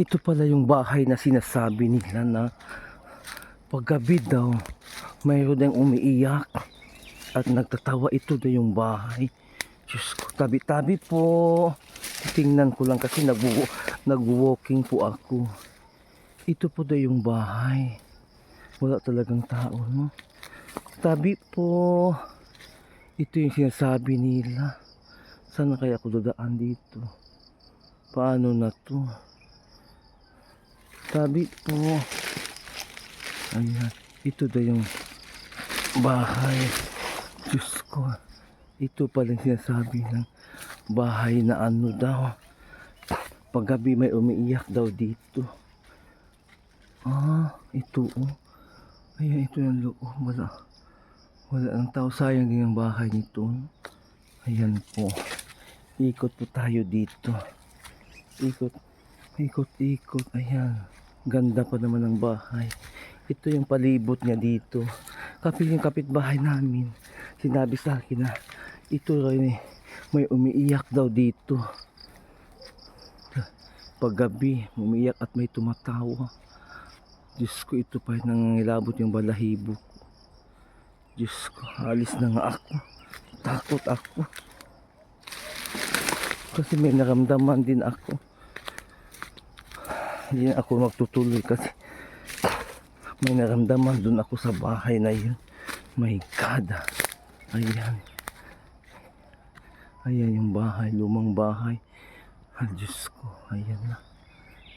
Ito pala yung bahay na sinasabi nila na paggabi daw mayroon dang umiiyak at nagtatawa ito daw yung bahay. Diyos ko, tabi-tabi po. Tingnan ko lang kasi nag- nag-walking po ako. Ito po daw yung bahay. Wala talagang tao, no? Tabi po. Ito yung sinasabi nila. Sana kaya ako dadaan dito? Paano na to? Tabi po. Ayan. Ito daw yung bahay. Diyos ko. Ito pala sinasabi ng bahay na ano daw. Paggabi may umiiyak daw dito. Ah, ito oh. Ayan, ito yung loob. Wala. Wala ang tao. Sayang din ang bahay nito. Ayan po. Ikot po tayo dito. Ikot. Ikot, ikot. Ayan. Ganda pa naman ng bahay. Ito yung palibot niya dito. Kapit yung kapitbahay namin. Sinabi sa akin na ito rin eh, may umiiyak daw dito. Paggabi, umiiyak at may tumatawa. Diyos ko, ito pa nangangilabot yung balahibo ko. Diyos ko, alis na nga ako. Takot ako. Kasi may naramdaman din ako. Hindi na ako magtutuloy kasi may naramdaman dun ako sa bahay na yun. My God. Ayan. Ayan yung bahay, lumang bahay. Ah, Diyos ko, ayan na.